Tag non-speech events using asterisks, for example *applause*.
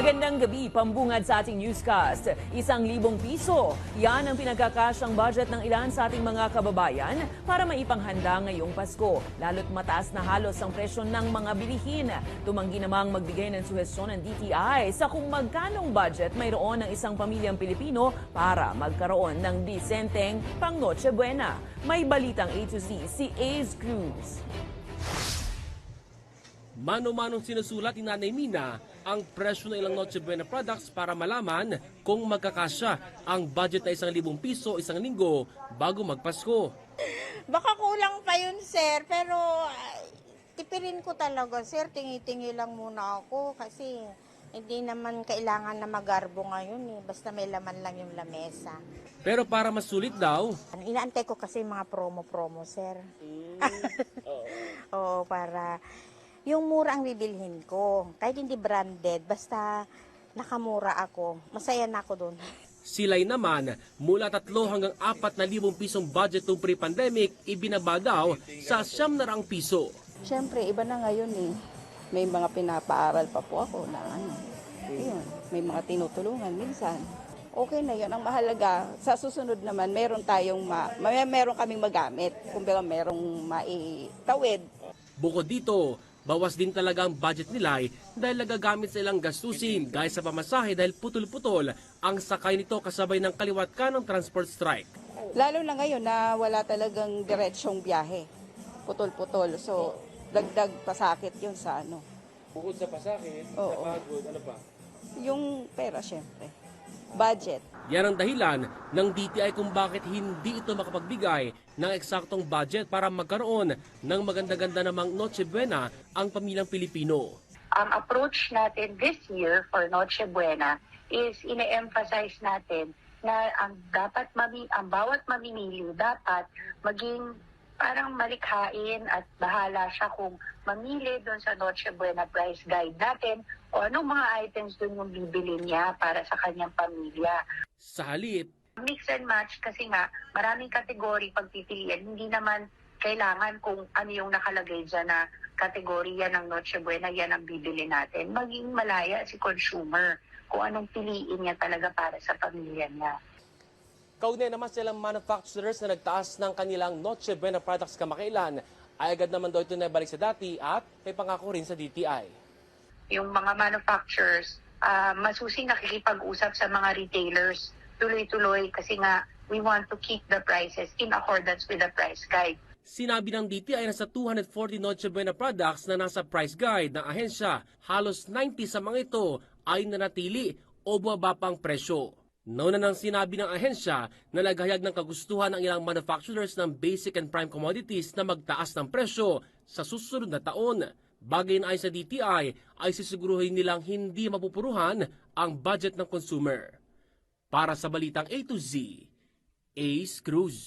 Magandang gabi, pambungad sa ating newscast. Isang libong piso. Yan ang pinagkakasyang budget ng ilan sa ating mga kababayan para maipanghanda ngayong Pasko. Lalo't mataas na halos ang presyo ng mga bilihin. Tumanggi namang magbigay ng suhestyon ng DTI sa kung magkanong budget mayroon ng isang pamilyang Pilipino para magkaroon ng disenteng pang Noche Buena. May balitang A to Z si Ace Cruz. Mano-manong sinusulat ni Nanay Mina ang presyo ng ilang Noche Buena products para malaman kung magkakasya ang budget na isang libong piso isang linggo bago magpasko. Baka kulang pa yun, sir. Pero ah, tipirin ko talaga, sir. Tingi-tingi lang muna ako kasi hindi naman kailangan na magarbo ngayon eh. Basta may laman lang yung lamesa. Pero para masulit daw, Inaantay ko kasi mga promo-promo, sir. *laughs* Oo, para yung mura ang bibilhin ko. Kahit hindi branded, basta nakamura ako. Masaya na ako doon. sila'y naman mula tatlo hanggang apat na libong pisong budget noong pre-pandemic ibinaba daw sa siyam na raang piso. Siyempre, iba na ngayon eh. May mga pinapaaral pa po ako na ano. Yun, may mga tinutulungan minsan. Okay na yun. Ang mahalaga, sa susunod naman, meron tayong, ma, may, meron kaming magamit. Kung baga, merong maitawid. Bukod dito, bawas din talaga ang budget nila eh, dahil nagagamit sa ilang gastusin gaya sa pamasahe dahil putol-putol ang sakay nito kasabay ng kaliwat ka ng transport strike. Lalo na ngayon na wala talagang diretsyong biyahe. Putol-putol. So, dagdag pasakit yun sa ano. Bukod sa pasahe, Oo. pagod, ano pa? Yung pera, syempre. Budget. Yan ang dahilan ng DTI kung bakit hindi ito makapagbigay ng eksaktong budget para magkaroon ng maganda-ganda namang Noche Buena ang pamilyang Pilipino. ang approach natin this year for Noche Buena is ine-emphasize natin na ang dapat mami, ang bawat mamimili dapat maging parang malikhain at bahala siya kung mamili doon sa Noche Buena price guide natin o anong mga items doon yung bibili niya para sa kanyang pamilya. Sa halip, Mix and match kasi nga maraming kategory pagpipilian. Hindi naman kailangan kung ano yung nakalagay dyan na kategorya ng Noche Buena, yan ang bibili natin. Maging malaya si consumer kung anong piliin niya talaga para sa pamilya niya. Kaugnay naman silang manufacturers na nagtaas ng kanilang Noche Buena products kamakailan ay agad naman daw ito na balik sa dati at may pangako rin sa DTI. Yung mga manufacturers, ah, masusing nakikipag-usap sa mga retailers tuloy-tuloy kasi nga we want to keep the prices in accordance with the price guide. Sinabi ng DTI na sa 240 Noche Buena products na nasa price guide ng ahensya, halos 90 sa mga ito ay nanatili o bumaba pa ang presyo. Nauna nang sinabi ng ahensya na naghayag ng kagustuhan ng ilang manufacturers ng basic and prime commodities na magtaas ng presyo sa susunod na taon. Bagay na ay sa DTI ay sisiguruhin nilang hindi mapupuruhan ang budget ng consumer. Para sa Balitang A to Z, Ace Cruz.